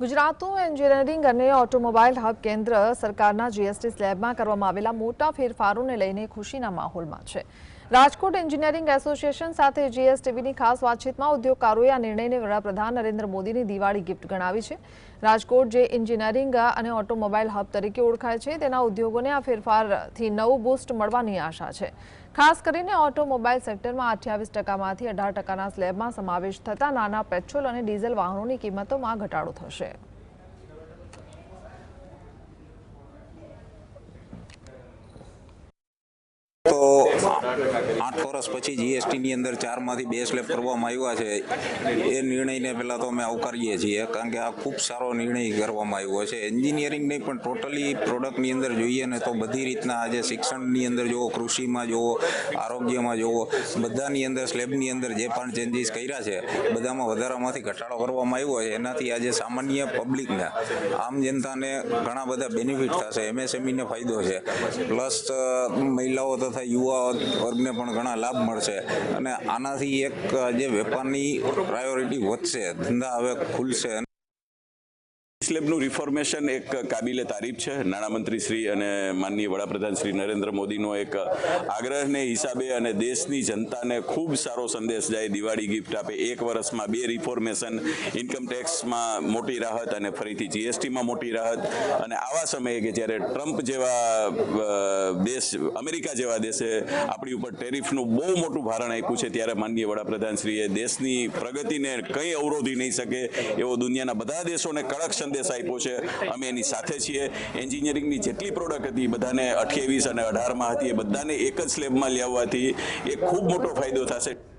ગુજરાતનું એન્જિનિયરિંગ અને automobile hub કેન્દ્ર સરકારના જીએસટી સ્લેબમાં કરવામાં આવેલા મોટા ફેરફારોને લઈને ખુશીના માહોલમાં છે. રાજકોટ એન્જિનિયરિંગ એસોસિએશન સાથે જીએસટીવીની ખાસ વાતચીતમાં ઉદ્યોગકારોએ આ નિર્ણયને વડાપ્રધાન નરેન્દ્ર મોદીની દિવાળી ગિફ્ટ ગણાવી છે. રાજકોટ જે એન્જિનિયરિંગ અને ઓટોમોબાઈલ હબ તરીકે ઓળખાય છે, તેના ઉદ્યોગોને આ ફેરફારથી નવું બૂસ્ટ મળવાની આશા છે. ખાસ કરીને ઓટોમોબાઈલ સેક્ટરમાં અઠ્યાવીસ ટકામાંથી અઢાર ટકાના સ્લેબમાં સમાવેશ થતાં નાના પેટ્રોલ અને ડીઝલ વાહનોની કિંમતોમાં ઘટાડો થશે તો આઠ વર્ષ પછી જીએસટીની અંદર ચારમાંથી બે સ્લેબ કરવામાં આવ્યા છે. એ નિર્ણયને પહેલાં તો અમે આવકારીએ છીએ, કારણ કે આ ખૂબ સારો નિર્ણય કરવામાં આવ્યો છે. એન્જિનિયરિંગ નહીં, પણ ટોટલી પ્રોડક્ટની અંદર જોઈએ ને તો બધી રીતના આજે શિક્ષણની અંદર જુઓ, કૃષિમાં જુઓ, આરોગ્યમાં જુઓ, બધાની અંદર સ્લેબની અંદર જે પણ ચેન્જીસ કર્યા છે, બધામાં વધારામાંથી ઘટાડો કરવામાં આવ્યો છે. એનાથી આજે સામાન્ય પબ્લિકને આમ જનતાને ઘણા બધા બેનિફિટ થશે, એમએસએમઈને ફાયદો છે. પ્લસ મહિલાઓ તથા યુવા વર્ગને પણ ઘણા લાભ મળશે. અને આનાથી એક, જે વેપારની પ્રાયોરિટી વધશે, ધંધા હવે ખુલશે. સ્લેબનું રિફોર્મેશન એક કાબિલે તારીફ છે. નાણામંત્રી શ્રી અને માનનીય વડાપ્રધાન શ્રી નરેન્દ્ર મોદીનો એક આગ્રહને હિસાબે અને દેશની જનતાને ખૂબ સારો સંદેશ જાય દિવાળી ગિફ્ટ આપે. એક વર્ષમાં બે રિફોર્મેશન ઇન્કમ ટેક્સમાં મોટી રાહત અને ફરીથી જીએસટીમાં મોટી રાહત. અને આવા સમયે કે જ્યારે ટ્રમ્પ જેવા દેશ અમેરિકા જેવા દેશે આપણી ઉપર ટેરિફનું બહુ મોટું ભારણ આપ્યું છે, ત્યારે માનનીય વડાપ્રધાન શ્રીએ દેશની પ્રગતિને કંઈ અવરોધી નહીં શકે એવો દુનિયાના બધા દેશોને કડક સંદેશ આપ્યો છે. અમે એની સાથે છીએ. એન્જિનિયરિંગની જેટલી પ્રોડક્ટ હતી બધાને અઠ્યાવીસ અને અઢારમાં હતી. એ બધાને એક જ સ્લેબમાં લેવાથી એ ખૂબ મોટો ફાયદો થશે.